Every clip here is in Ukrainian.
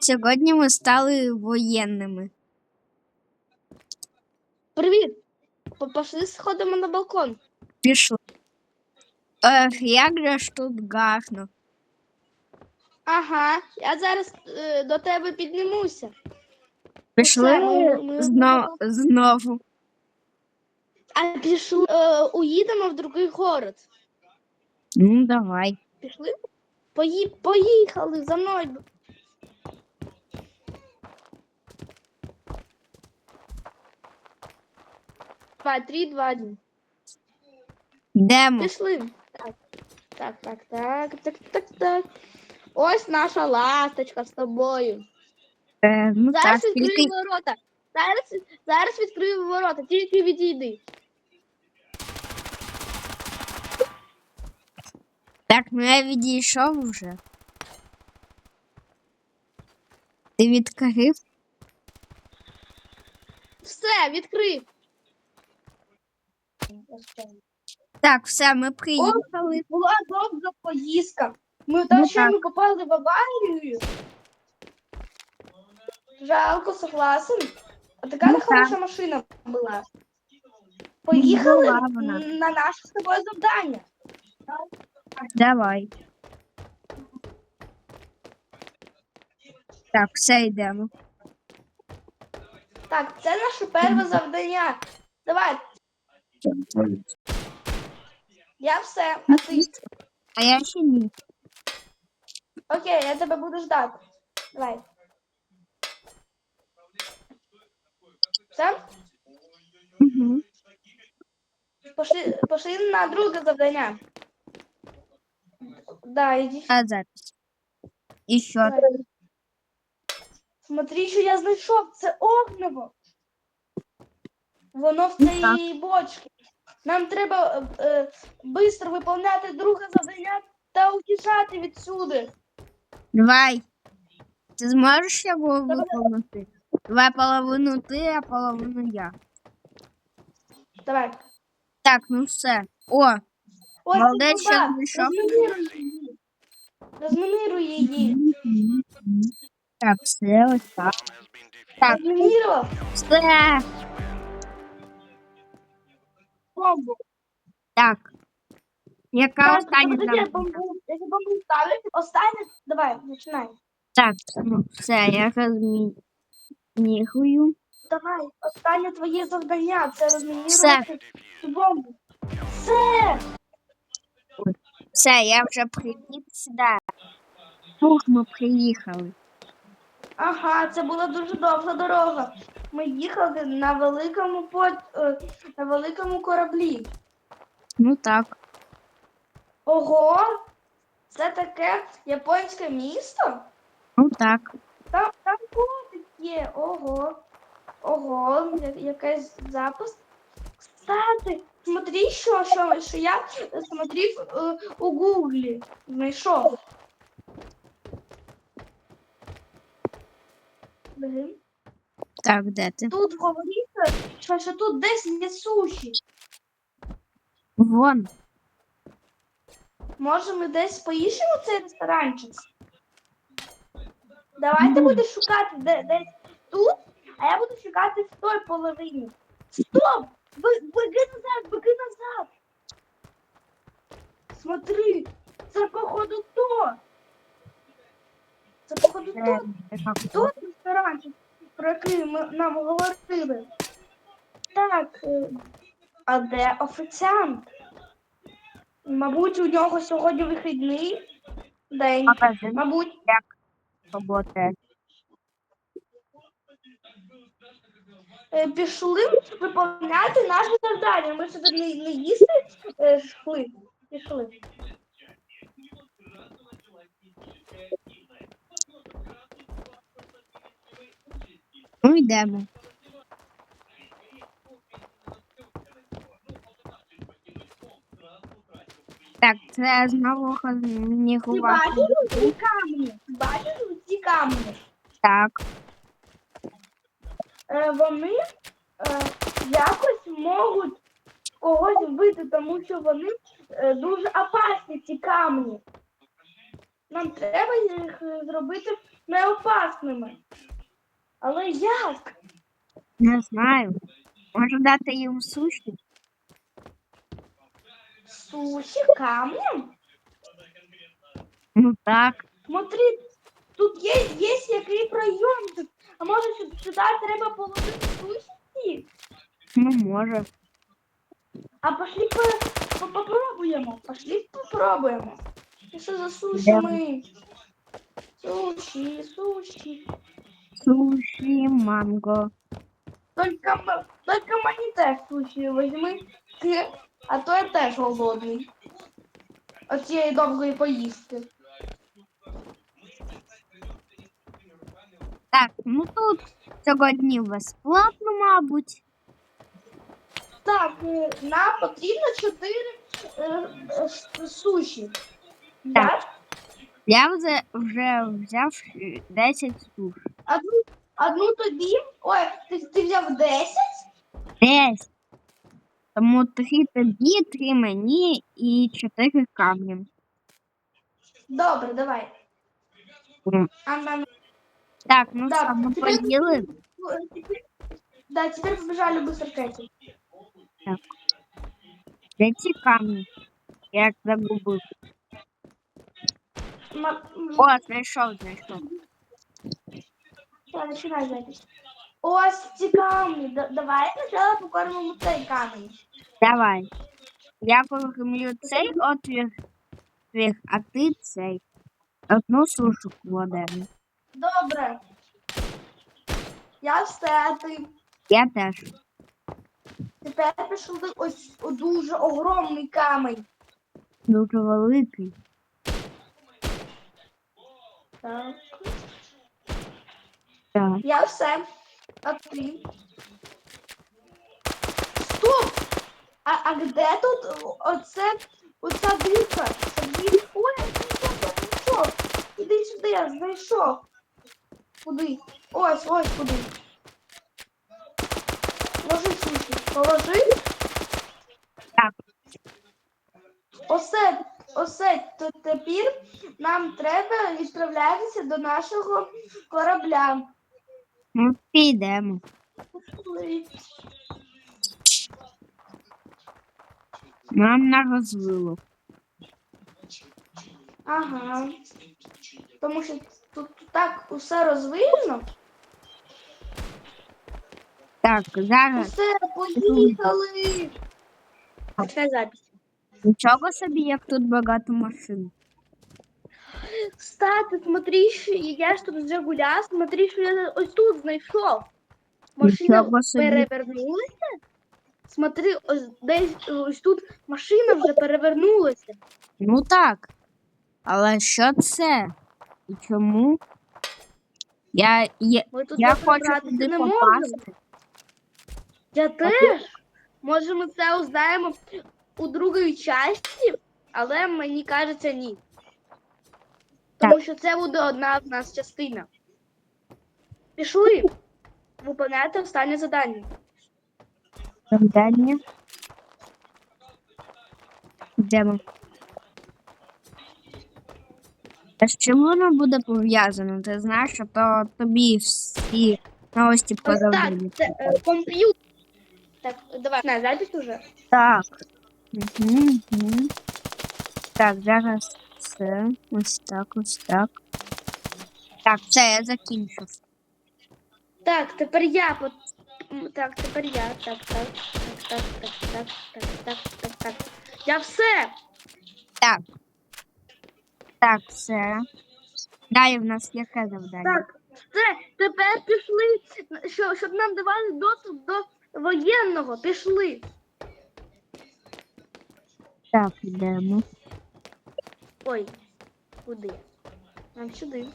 Сьогодні ми стали воєнними. Привіт! Пошли сходимо на балкон. Пішли. Ех, як же ж тут гарно. Ага, я зараз е, до тебе піднімуся. Пішли ми- ми- зно- знову. А пішли е, уїдемо в другий город. Ну, давай. Пішли? Пої... Поїхали за мною. Два, три, два, один. Йдемо. Пішли. Так, так, так, так, так, так, так. Ось наша ласточка з тобою. Е, ну так, Зараз тільки відкрию ворота. Зараз, зараз відкрию ворота, тільки відійди. так, ну я відійшов вже. Ти відкрив? Все, відкрив. Так, все, ми приїхали. Була довга поїздка. Ми там Ну ще так. ми попали в аварію. Жалко, согласен. А така Ну ну, хороша так. машина була. Поїхали Була вона. на наше з тобою завдання. Давай. Так, все йдемо. Так, це наше перше завдання. Давай, я все, а ти? А я ще ні. Окей, я тебе буду ждати. Давай. Все? Угу. Пошли, пошли на друге завдання. Да, иди. А що? Давай. Смотри, що я знайшов. Це огнево. Воно в цій бочці. Нам треба е, е, швидко виповняти друге завдання та утішати відсюди. Давай. Ти зможеш його виконати? Давай половину ти, а половину я. Давай. Так, ну все. О, Ось Молодець, що знайшов. Розмінируй її. так, все ось так. Так, Розмінірував. все. Бомбу. Так. Яка Так, остання я завдання? бомбу, я бомбу ставлю. Останнє. Давай, починай. Так, ну все, я розмінірую. Давай, останнє твоє завдання. Це Все. розмінірувати бомбу. Все. Все, я вже приїхав сюди. Фух, ми приїхали. Ага, це була дуже довга дорога. Ми їхали на великому пот... е, на великому кораблі. Ну так. Ого! Це таке японське місто? Ну так. Там, там котик є. Ого. Ого, якийсь запис. Кстати, смотри, що, що, що я смотрів е, у гуглі. Знайшов. Блін. Так, де ти? Тут говориться, що, що тут десь є суші. Вон. Може, ми десь поїжджемо цей ресторанчик? Давайте будеш шукати де, десь тут, а я буду шукати в той половині. Стоп! Беги назад, беги назад! Смотри, це походу то. Це походу Е, то. Тут ресторанчик, про який ми нам говорили. Так, е, а де офіціант? Мабуть, у нього сьогодні вихідний день. магазин Мабуть, роботи. е, пішли виповняти наше завдання. Ми сюди не, не їсти е, йшли. Пішли. Ну йдемо. Так, це знову Ти розмінірувати. бачиш ці камні? Ти бачиш ці камні? Так. Е, вони е, якось можуть когось вбити, тому що вони е, дуже опасні, ці камні. Нам треба їх е, зробити неопасними. Але як? Не знаю. Може дати їм суші? Суші камнем? Ну так. Смотри, тут є, є який пройом. Тут. А може сю- сюди треба положити суші? Ну може. А пошли по, по, попробуємо. Пошли попробуємо. Що за сушами? Суші, суші. Суші, манго. Только, только мені теж суші візьми. Ти, а то я теж голодний. От цієї довгої поїздки. Так, ну тут сьогодні безплатно, мабуть. Так, е, нам потрібно 4 е, е, суші. Так. Я вже, вже взяв е, 10 суш. Одну, одну тобі. Ой, ти, ти взяв 10? 10. Тому 3 тобі, 3 мені і 4 камні. Добре, давай. М. Так, ну Да, що, ми тепер- поїли? ну, е, теперь, да, теперь побежали быстро к этим. Де ці камні? Я їх загубив. М, О, знайшов, знайшов. Все, начинай запись. Ось ці камні. Да- Давай спочатку покормимо цей камінь. Давай. Я покормлю цей отвір, твір, а ти цей. Одну сушу кладемо. Добре. Я все, ти. Я теж. Тепер пішли ось о, дуже огромний камінь. Дуже великий. Так. Так. Я все. А ти? Стоп! А, а де тут оце, оця дірка? Це дві- Ой, я знайшов. Іди сюди, я знайшов. Куди? Ось, ось куди. Ложи суші. Положи. Так. Осе, осе, то тепер нам треба відправлятися до нашого корабля. Підемо. Нам на розвило. Ага. Тому що тут так усе розвинено. Так, зараз Усе, поїхали. Це запись. нічого собі, як тут багато машин. Кстати, смотри, я ж тут вже гуляв, смотри, що я ось тут знайшов. Машина перевернулася. Смотри, ось десь ось тут машина вже перевернулася. Ну так. Але що це? І чому? Я, я, Ми тут я хочу туди не попасти. Я теж. Може, ми це узнаємо у другій часті, але мені кажеться ні. Тому що це буде одна в нас частина. Пішли. Виконати останнє завдання. Завдання. Йдемо. А з чим воно буде пов'язано? Ти знаєш, що то тобі всі новості Ось так, це е, комп'ютер. Так, давай, на запись уже. Так. Угу, угу. Так, зараз це. Ось так, ось так. Так, це я закінчив. Так, тепер я по... Так, тепер я. Так, так, так, так, так, так, так, так, так, так. Я все. Так. Так, все. Далі в нас яке завдання? Так, все, тепер пішли, що, щоб нам давали доступ до воєнного. Пішли. Так, йдемо. Ой, куди? Нам сюди.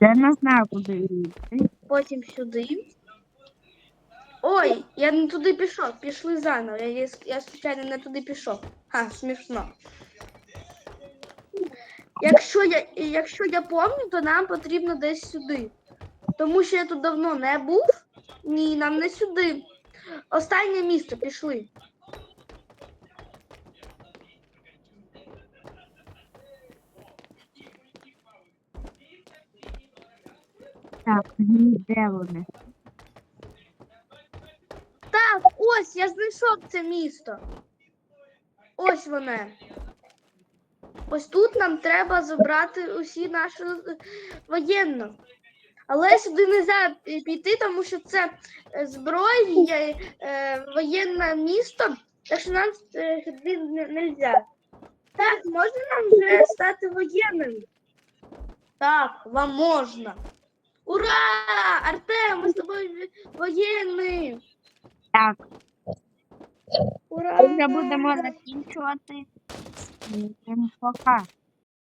Я не знаю, куди йти. Потім сюди. Ой, я не туди пішов. Пішли заново. Я, я, звичайно не туди пішов. Ха, смішно. Якщо я, якщо я пам'ятаю, то нам потрібно десь сюди. Тому що я тут давно не був. Ні, нам не сюди. Останнє місце пішли. Так, де вони? Так, ось я знайшов це місто. Ось воно. Ось тут нам треба забрати усі наші е, воєнно. Але сюди не можна піти, тому що це е, зброя, е, воєнне місто, так що нам сюди не можна. Так, можна нам вже стати воєнними? Так, вам можна. Ура! Артем, ми з тобою воєнні! Так, Ура! вже будемо закінчувати. Пока.